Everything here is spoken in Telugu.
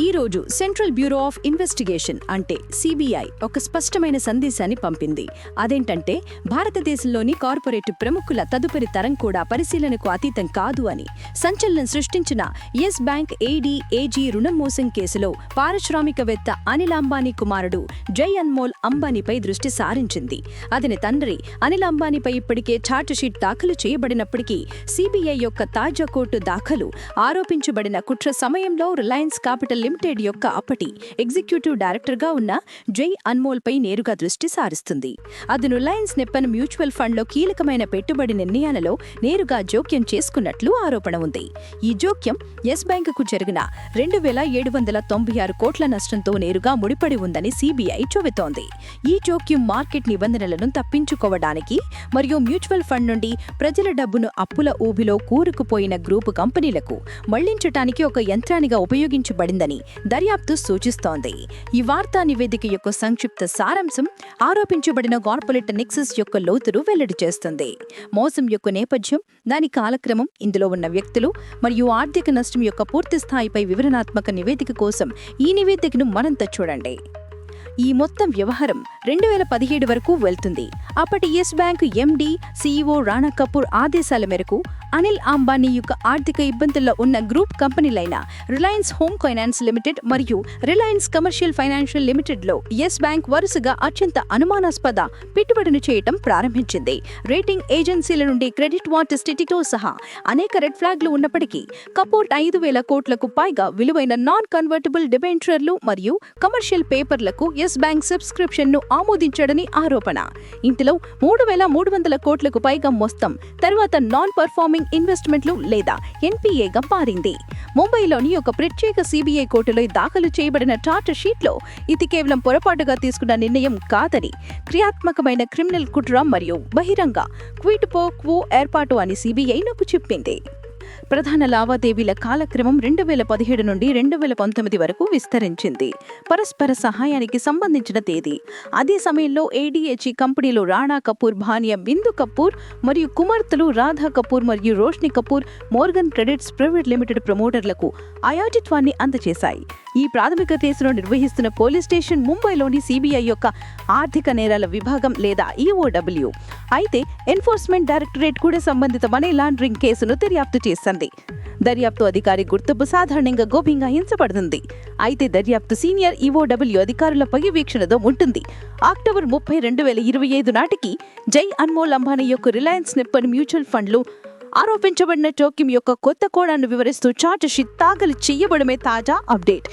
ఈ రోజు సెంట్రల్ బ్యూరో ఆఫ్ ఇన్వెస్టిగేషన్ అంటే సిబిఐ ఒక స్పష్టమైన సందేశాన్ని పంపింది. అదేంటంటే భారతదేశంలోని కార్పొరేట్ ప్రముఖుల తదుపరి తరం కూడా పరిశీలనకు అతీతం కాదు అని సంచలనం సృష్టించిన ఎస్ బ్యాంక్ ఏడీ ఏజీ రుణం మోసం కేసులో పారిశ్రామికవేత్త అనిల్ అంబానీ కుమారుడు జై అన్మోల్ అంబానీపై దృష్టి సారించింది. అతని తండ్రి అనిల్ అంబానీపై ఇప్పటికే చార్జ్షీట్ దాఖలు చేయబడినప్పటికీ సిబిఐ యొక్క తాజా కోర్టు దాఖలు ఆరోపించబడిన కుట్ర సమయంలో రిలయన్స్ క్యాపిటల్ లిమిటెడ్ యొక్క అప్పటి ఎగ్జిక్యూటివ్ డైరెక్టర్గా ఉన్న జై అన్మోల్పై నేరుగా దృష్టి సారిస్తుంది. అతను రిలయన్స్ నెప్పన్ మ్యూచువల్ ఫండ్లో కీలకమైన పెట్టుబడి నిర్ణయాలలో నేరుగా జోక్యం చేసుకున్నట్లు ఆరోపణ ఉంది. ఈ జోక్యం ఎస్ బ్యాంకుకు జరిగిన రెండు వేల ఏడు వందల తొంభై ఆరు కోట్ల నష్టంతో నేరుగా ముడిపడి ఉందని సిబిఐ చెబుతోంది. ఈ జోక్యం మార్కెట్ నిబంధనలను తప్పించుకోవడానికి మరియు మ్యూచువల్ ఫండ్ నుండి ప్రజల డబ్బును అప్పుల ఊబిలో కూరుకుపోయిన గ్రూపు కంపెనీలకు మళ్ళించటానికి ఒక యంత్రానిగా ఉపయోగించబడిందని దర్యాప్తు సూచిస్తోంది. ఈ వార్తా నివేదిక యొక్క సంక్షిప్త సారాంశం ఆరోపించబడిన కార్పొరేట్ నెక్సస్ యొక్క లోతును వెల్లడి చేస్తుంది. మోసం యొక్క నేపథ్యం దాని కాలక్రమం ఇందులో ఉన్న వ్యక్తులు మరియు ఆర్థిక నష్టం యొక్క పూర్తి స్థాయిపై వివరణాత్మక నివేదిక కోసం ఈ నివేదికను మరింత చూడండి. ఈ మొత్తం వ్యవహారం రెండు వేల పదిహేడు వరకు వెళ్తుంది. అప్పటి Yes Bank MD CEO Rana Kapoor ఆదేశాల మేరకు అనిల్ అంబానీ యొక్క ఆర్థిక ఇబ్బందుల్లో ఉన్న గ్రూప్ కంపెనీలైన రిలయన్స్ హోమ్ ఫైనాన్స్ లిమిటెడ్ మరియు రిలయన్స్ కమర్షియల్ ఫైనాన్షియల్ లిమిటెడ్లో ఎస్ బ్యాంక్ వరుసగా అత్యంత అనుమానాస్పద పెట్టుబడులు చేయటం ప్రారంభించింది. రేటింగ్ ఏజెన్సీల నుండి క్రెడిట్ వాట్ స్టిటితో సహా అనేక రెడ్ ఫ్లాగ్లు ఉన్నప్పటికీ కపూర్ ఐదు వేల కోట్లకు పైగా విలువైన నాన్ కన్వర్టబుల్ డిబెంచర్లు మరియు కమర్షియల్ పేపర్లకు ఎస్ బ్యాంక్ సబ్స్క్రిప్షన్ను ఆమోదించడని ఆరోపణ. ఇందులో మూడు వేల మూడు వందల కోట్లకు పైగా మొత్తం తర్వాత నాన్ పర్ఫార్మింగ్ ఇన్వెస్ట్మెంట్లు లేదా ఎన్పీఏగా మారింది. ముంబైలోని ఒక ప్రత్యేక సిబిఐ కోర్టులో దాఖలు చేయబడిన చార్టర్ షీట్లో ఇది కేవలం పొరపాటుగా తీసుకున్న నిర్ణయం కాదని క్రియాత్మకమైన క్రిమినల్ కుట్ర మరియు బహిరంగ క్విట్ పో క్వో ఏర్పాటు అని సిబిఐ నొక్కు చెప్పింది. ప్రధాన లావాదేవీల కాలక్రమం రెండు వేల పదిహేడు నుండి రెండు వేల పంతొమ్మిది వరకు విస్తరించింది. పరస్పర సహాయానికి సంబంధించిన తేదీ. అదే సమయంలో ఏడీహెచ్ఈ కంపెనీలో రాణా కపూర్ భానియా బిందు కపూర్ మరియు కుమార్తెలు రాధా కపూర్ మరియు Roshni Kapoor Morgan Credits Private Limited ప్రమోటర్లకు అయోజిత్వాన్ని అందజేశాయి. ఈ ప్రాథమిక కేసును నిర్వహిస్తున్న పోలీస్ స్టేషన్ ముంబైలోని సిబిఐ యొక్క ఆర్థిక నేరాల విభాగం లేదా ఈఓడబ్ల్యూ. అయితే ఎన్ఫోర్స్మెంట్ డైరెక్టరేట్ కూడా సంబంధిత మనీ లాండరింగ్ కేసును దర్యాప్తు చేసింది. దర్యాప్తు అధికారి గుర్తింపు సాధారణంగా గోప్యంగా హింసపడుతుంది. అయితే దర్యాప్తు సీనియర్ ఈఓడబ్ల్యూ అధికారుల పర్యవేక్షణతో ఉంటుంది. అక్టోబర్ ముప్పై రెండు వేల ఇరవై ఐదు నాటికి జై అన్మోల్ అంబానీ యొక్క రిలయన్స్ నిప్పన్ మ్యూచువల్ ఫండ్లు ఆరోపించబడిన టోకిం యొక్క కొత్త కోడాను వివరిస్తూ చార్జ్ షీట్ దాఖలు చేయబడమే తాజా అప్డేట్